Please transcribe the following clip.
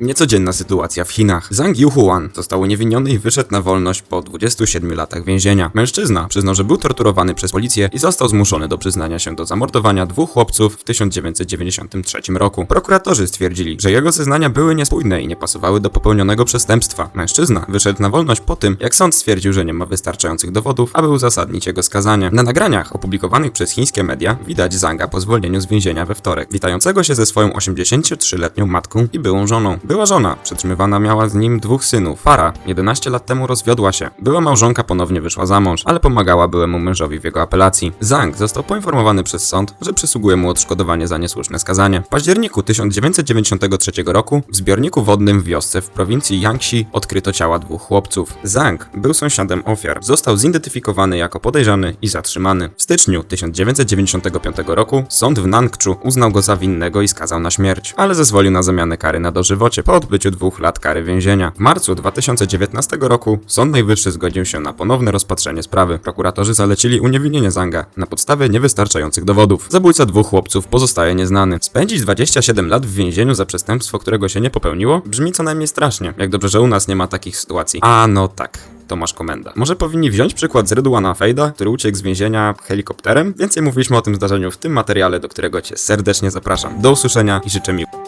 Niecodzienna sytuacja w Chinach. Zhang Yuhuan został uniewinniony i wyszedł na wolność po 27 latach więzienia. Mężczyzna przyznał, że był torturowany przez policję i został zmuszony do przyznania się do zamordowania dwóch chłopców w 1993 roku. Prokuratorzy stwierdzili, że jego zeznania były niespójne i nie pasowały do popełnionego przestępstwa. Mężczyzna wyszedł na wolność po tym, jak sąd stwierdził, że nie ma wystarczających dowodów, aby uzasadnić jego skazanie. Na nagraniach opublikowanych przez chińskie media widać Zanga po zwolnieniu z więzienia we wtorek, witającego się ze swoją 83-letnią matką i byłą żoną. Była żona, przetrzymywana miała z nim dwóch synów. Para 11 lat temu rozwiodła się. Była małżonka ponownie wyszła za mąż, ale pomagała byłemu mężowi w jego apelacji. Zhang został poinformowany przez sąd, że przysługuje mu odszkodowanie za niesłuszne skazanie. W październiku 1993 roku w zbiorniku wodnym w wiosce w prowincji Yangxi odkryto ciała dwóch chłopców. Zhang był sąsiadem ofiar. Został zidentyfikowany jako podejrzany i zatrzymany. W styczniu 1995 roku sąd w Nangczu uznał go za winnego i skazał na śmierć, ale zezwolił na zamianę kary na dożywocie po odbyciu dwóch lat kary więzienia. W marcu 2019 roku Sąd Najwyższy zgodził się na ponowne rozpatrzenie sprawy. Prokuratorzy zalecili uniewinnienie Zanga na podstawie niewystarczających dowodów. Zabójca dwóch chłopców pozostaje nieznany. Spędzić 27 lat w więzieniu za przestępstwo, którego się nie popełniło? Brzmi co najmniej strasznie. Jak dobrze, że u nas nie ma takich sytuacji. A no tak. Tomasz Komenda. Może powinni wziąć przykład z Rydwana Fejda, który uciekł z więzienia helikopterem? Więcej mówiliśmy o tym zdarzeniu w tym materiale, do którego Cię serdecznie zapraszam. Do usłyszenia i życzę miłego.